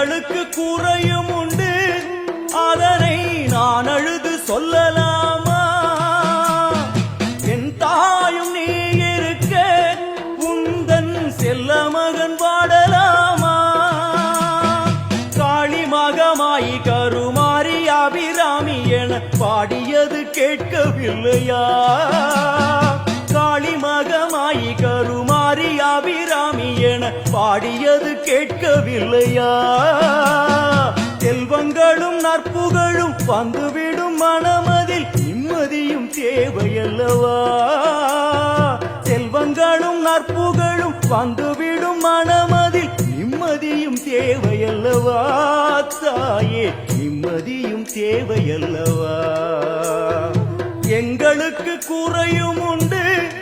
எங்களுக்கு குறையும் உண்டு. அதனை நான் அழுது சொல்லலாமா? என் தாயும் நீ இருக்க உந்தன் செல்ல மகன் பாடலாமா காளி மகமாய் கருமாரி அபிராமி என பாடியது கேட்கவில்லையா? மகமாயி என பாடியது கேட்கவில்லையா? செல்வங்களும் நற்புகழும் வந்துவிடும் மனமதில் நிம்மதியும் தேவையல்லவா? செல்வங்களும் நற்புகழும் வந்துவிடும் மனமதில் நிம்மதியும் தேவையல்லவா? தாயே நிம்மதியும் தேவையல்லவா? எங்களுக்கு குறையும் உண்டு.